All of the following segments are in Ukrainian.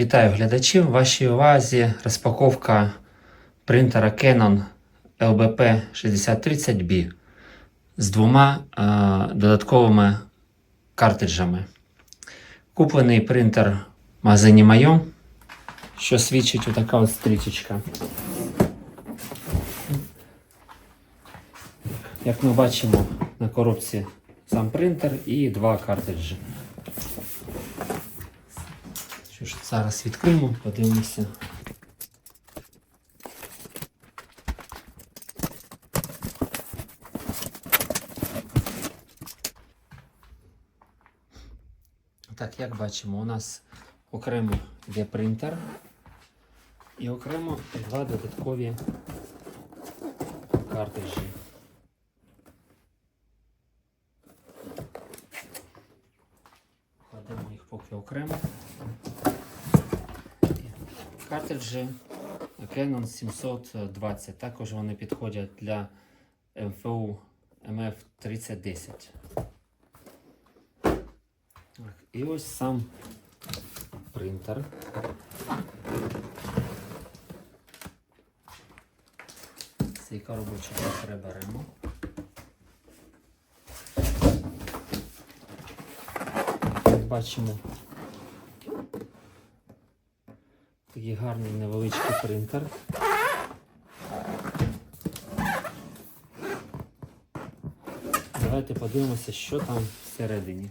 Вітаю глядачів! Вашій увазі розпаковка принтера Canon LBP 6030B з двома е, додатковими картриджами. Куплений принтер в магазині Майо, що свідчить отака ось стрічечка. Як ми бачимо на коробці сам принтер і два картриджі. Що ж, зараз відкриємо, подивимося. Так, як бачимо, у нас окремо є принтер і окремо два додаткові картриджі. Кладемо їх поки окремо. Картриджі Canon 720. Також вони підходять для МФУ MF3010. Так, І ось сам принтер. Цей коробочок переберемо. Бачимо, такий гарний невеличкий принтер. Давайте подивимося, що там всередині.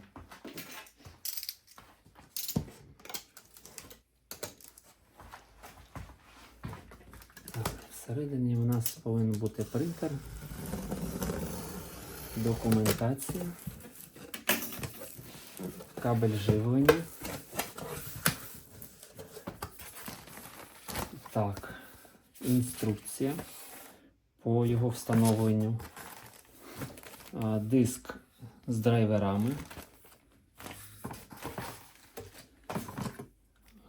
Всередині у нас повинен бути принтер, документація, кабель живлення. Так, інструкція по його встановленню. Диск з драйверами.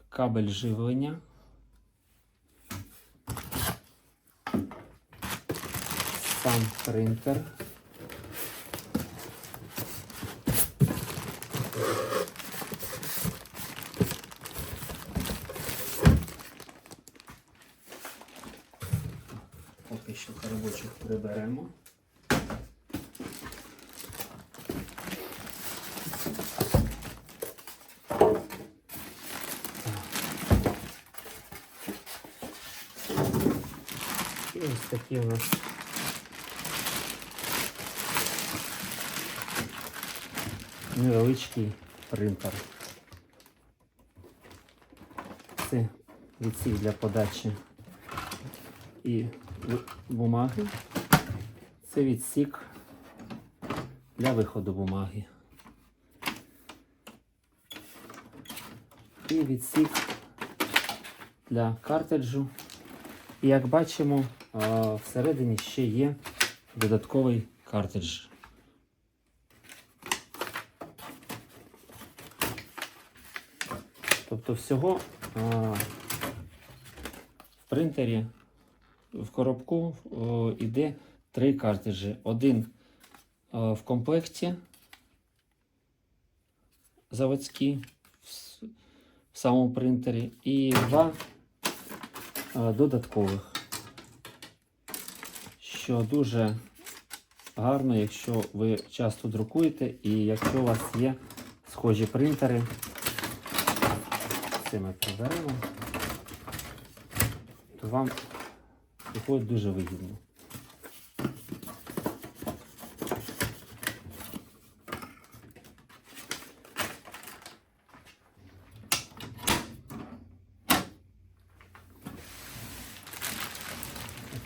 Кабель живлення. Сам принтер. Що коробочок приберемо. І ось такі у нас невеличкий принтер. Це відсік для подачі і бумаги. Це відсік для виходу бумаги. І відсік для картриджу. І як бачимо, всередині ще є додатковий картридж. Тобто всього в принтері в коробку йде три картриджі. Один в комплекті заводський в, самому принтері і два додаткових. Що дуже гарно, якщо ви часто друкуєте і якщо у вас є схожі принтери. Це ми приберемо, то вам виходить дуже вигідно.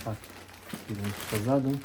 Так, підемо позаду.